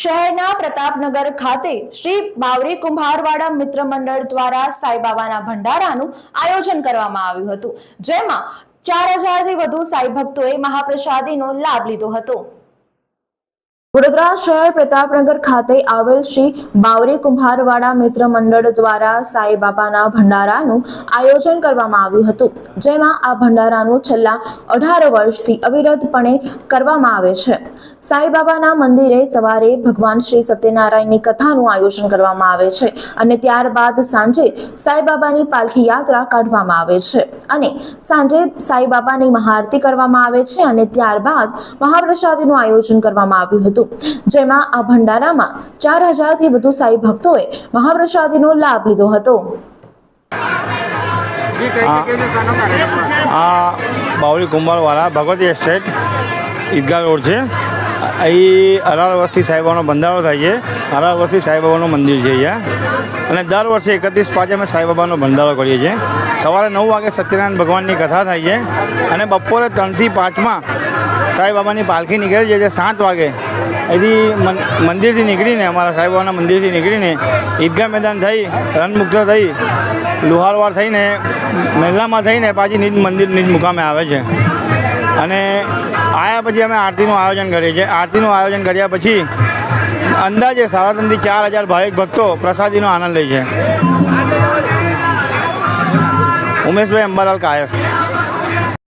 શહેરના પ્રતાપનગર ખાતે શ્રી બાવરી કુંભારવાડા મિત્ર મંડળ દ્વારા સાઈબાબાના ભંડારાનું આયોજન કરવામાં આવ્યું હતું, જેમાં ચાર હજારથી વધુ સાઈ ભક્તોએ મહાપ્રસાદીનો લાભ લીધો હતો. વડોદરા શહેર પ્રતાપનગર ખાતે આવેલ શ્રી બાવરી કુંભારવાડા મિત્ર મંડળ દ્વારા સાઈબાબાના ભંડારાનું આયોજન કરવામાં આવ્યું હતું, જેમાં આ ભંડારાનું છેલ્લા અઢાર વર્ષથી અવિરતપણે કરવામાં આવે છે. સાઈબાબાના મંદિરે સવારે ભગવાન શ્રી સત્યનારાયણની કથાનું આયોજન કરવામાં આવે છે અને ત્યારબાદ સાંજે સાઈબાબાની પાલખી યાત્રા કાઢવામાં આવે છે અને સાંજે સાંઈ બાબાની મહાઆરતી કરવામાં આવે છે અને ત્યારબાદ મહાપ્રસાદીનું આયોજન કરવામાં આવ્યું હતું. જેમાં આ ભંડારામાં ચાર હજારથી વધુ સાઈ ભક્તોએ મહાપ્રસાદીનો લાભ લીધો હતો. આ બાવળી કુંભારવાળા ભગવતી એસ્ટેટ ઈદગાહ રોડ છે. અહીં અઢાર વર્ષથી સાંઈબાબાનો બંધારો થાય છે. અઢાર વર્ષથી સાંઈબાબાનું મંદિર છે અહીંયા. અને દર વર્ષે એકત્રીસ પાંચે અમે સાંઈબાબાનો બંધારો કરીએ છીએ. સવારે નવ વાગે સત્યનારાયણ ભગવાનની કથા થાય છે. અને બપોરે ત્રણથી પાંચમાં સાંઈબાબાની પાલખી નીકળે છે જે સાત વાગે. અહીંથી મંદિરથી નીકળીને, અમારા સાંઈબાબાના મંદિરથી નીકળીને ઈદગાહ મેદાન થઈ, રણમુક્ત થઈ, લુહારવાર થઈને, મહેલામાં થઈને પાછી નિજ મંદિર, નિજ મુકામે આવે છે. અને આવ્યા પછી અમે આરતીનું આયોજન કરીએ છીએ. આરતીનું આયોજન કર્યા પછી અંદાજે સાડા ત્રણથી ચાર હજાર ભાવિક ભક્તો પ્રસાદીનો આનંદ લે છે. ઉમેશભાઈ અંબાલાલ કાયસ્થ.